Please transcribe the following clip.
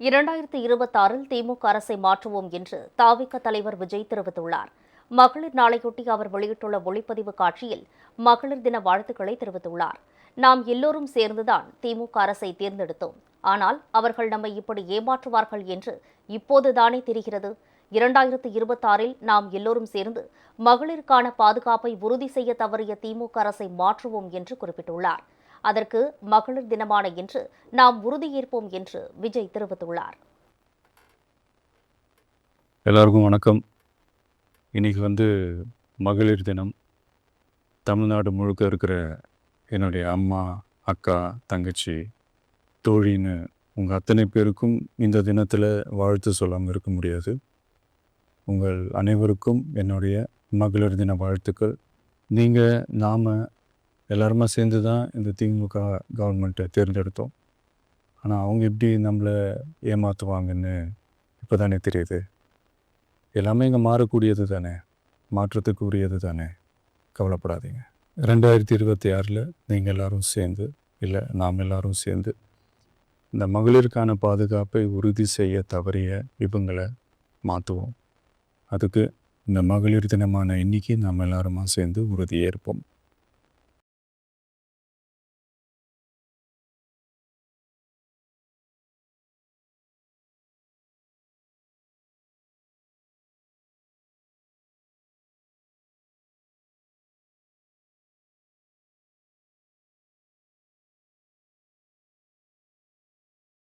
இரண்டாயிரத்தி இருபத்தாறில் திமுக அரசை மாற்றுவோம் என்று தாவிக தலைவர் விஜய் தெரிவித்துள்ளார். மகளிர் நாளையொட்டி அவர் வெளியிட்டுள்ள ஒளிப்பதிவு காட்சியில் மகளிர் தின வாழ்த்துக்களை தெரிவித்துள்ளார். நாம் எல்லோரும் சேர்ந்துதான் திமுக அரசை தேர்ந்தெடுத்தோம். ஆனால் அவர்கள் நம்மை இப்படி ஏமாற்றுவார்கள் என்று இப்போதுதானே தெரிகிறது. இரண்டாயிரத்து இருபத்தாறில் நாம் எல்லோரும் சேர்ந்து மகளிருக்கான பாதுகாப்பை உறுதி செய்ய தவறிய திமுக அரசை மாற்றுவோம் என்று குறிப்பிட்டுள்ளார். அதற்கு மகளிர் தினமான இன்று நாம் உறுதியேற்போம் என்று விஜய் தெரிவித்துள்ளார். எல்லாருக்கும் வணக்கம். இன்னைக்கு வந்து மகளிர் தினம். தமிழ்நாடு முழுக்க இருக்கிற என்னுடைய அம்மா அக்கா தங்கச்சி தோழின்னு உங்கள் அத்தனை பேருக்கும் இந்த தினத்தில் வாழ்த்து சொல்லாமல் இருக்க முடியாது. உங்கள் அனைவருக்கும் என்னுடைய மகளிர் தின வாழ்த்துக்கள். நீங்கள் நாம் எல்லாருமா சேர்ந்து தான் இந்த திமுக கவர்மெண்ட்டை தேர்ந்தெடுத்தோம். ஆனால் அவங்க எப்படி நம்மளை ஏமாற்றுவாங்கன்னு இப்போ தானே தெரியுது. எல்லாமே இங்கே மாறக்கூடியது தானே. மாற்றத்துக்கு உரியது தானே. கவலைப்படாதீங்க. ரெண்டாயிரத்தி இருபத்தி ஆறில் நீங்கள் எல்லாரும் சேர்ந்து இல்லை நாம் எல்லாரும் சேர்ந்து இந்த மகளிருக்கான பாதுகாப்பை உறுதி செய்ய தவறிய இவங்களை மாற்றுவோம் அதுக்கு இந்த மகளிர் தினமான இன்னைக்கு நாம் எல்லாருமா சேர்ந்து உறுதியேற்போம்.